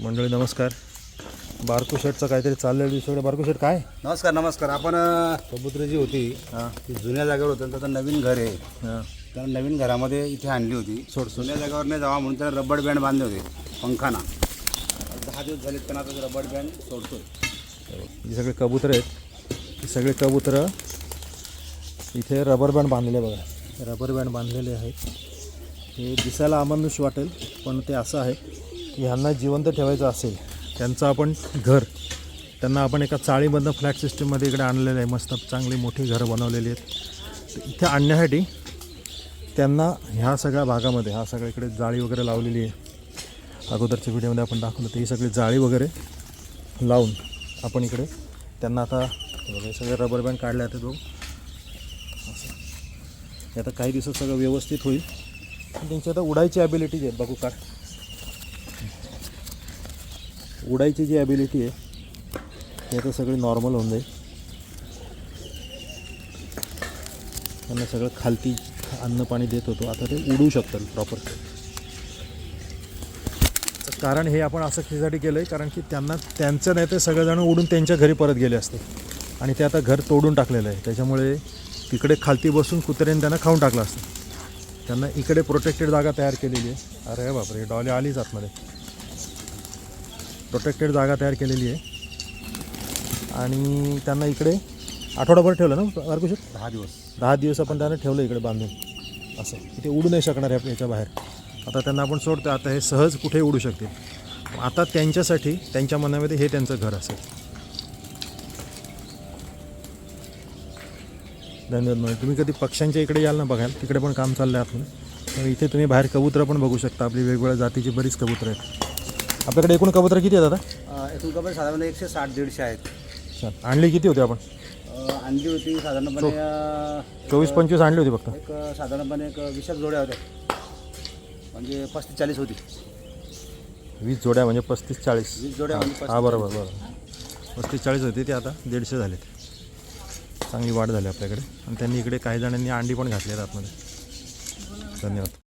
मंडळी नमस्कार. बारकू शेटचं काहीतरी चाललेलं दिसतं बारकू शेट काय? नमस्कार नमस्कार. आपण कबुतरं जी होती. हां. ती जुन्या जागेवर होतं. त्याचं नवीन घर आहे. त्या नवीन घरामध्ये इथे आणली होती. सोड. जुन्या जागेवर नाही जावा म्हणून त्याला रबड बँड बांधले होते. पंखाना. दहा दिवस झाले त्यांना आता रबड बँड सोडतोय. हे सगळे कबूतर आहेत. हे सगळे कबूतर इथे रबर बँड बांधलेले बघा. रबर बँड बांधलेले आहेत. हे दिसायला अमानुष वाटेल पण ते असं आहे. यांना ह्यांना जिवंत ठेवायचं असेल त्यांचं आपण घर त्यांना आपण एका चाळीमधनं फ्लॅट सिस्टीममध्ये इकडे आणलेलं आहे. मस्त चांगली मोठी घरं बनवलेली आहेत. तर इथे आणण्यासाठी त्यांना ह्या सगळ्या भागामध्ये हा सगळ्या इकडे जाळी वगैरे लावलेली आहे. अगोदरच्या व्हिडिओमध्ये आपण दाखवलं तर ही सगळी जाळी वगैरे लावून आपण इकडे त्यांना आता हे सगळे रबर बँड काढले आहेत. बघू. असं. हे आता काही दिवसात सगळं व्यवस्थित होईल. पण त्यांची आता उडायची ॲबिलिटी आहे बघू काढ उडायची जी ॲबिलिटी आहे ते आता सगळी नॉर्मल होऊन जाईल. त्यांना सगळं खालती अन्न पाणी देत होतो. आता ते उडू शकतात प्रॉपर कारण हे आपण असं त्यासाठी केलं आहे कारण की त्यांना त्यांचं नाही ते सगळेजण उडून त्यांच्या घरी परत गेले असते. आणि ते आता घर तोडून टाकलेलं आहे. त्याच्यामुळे तिकडे खालती बसून कुत्र्याने त्यांना खाऊन टाकलं असतं. त्यांना इकडे प्रोटेक्टेड जागा तयार केलेली आहे. अरे बापरे डॉली आलीच आतमध्ये. प्रोटेक्टेड जागा तयार केलेली आहे. आणि त्यांना इकडे आठवडाभर ठेवलं ना अर्कुशर दहा दिवस. दहा दिवस आपण त्यांना ठेवलं इकडे बांधून. असं. की ते उडू नाही शकणार आहे याच्या बाहेर. आता त्यांना आपण सोडतो आता हे सहज कुठे उडू शकतील आता त्यांच्यासाठी त्यांच्या मनामध्ये हे त्यांचं घर असेल. धन्यवाद म्हणजे तुम्ही कधी पक्ष्यांच्या इकडे याल ना बघाल तिकडे पण काम चाललं आहे तर इथे तुम्ही बाहेर कबुतरं पण बघू शकता. आपली वेगवेगळ्या जातीची बरीच कबुतरं आहेत. आपल्याकडे एकूण कबुतरं किती आहेत आता? एकूण कबूतर साधारण एकशे साठ दीडशे आहेत. आणली किती होती आपण? अ, आणली होती साधारणपणे अ, चोवीस पंचवीस आणली होती फक्त. एक अ, साधारणपणे एक वीसक जोड्या होत्या. म्हणजे पस्तीस चाळीस होती. वीस जोड्या म्हणजे पस्तीस चाळीस. वीस जोड्या म्हणजे हा बरोबर बरोबर. पस्तीस चाळीस होती ते आता दीडशे झालेत. चांगली वाढ झाली आपल्याकडे. आणि त्यांनी इकडे काही जणांनी अंडी पण घातली आहेत आतमध्ये. धन्यवाद.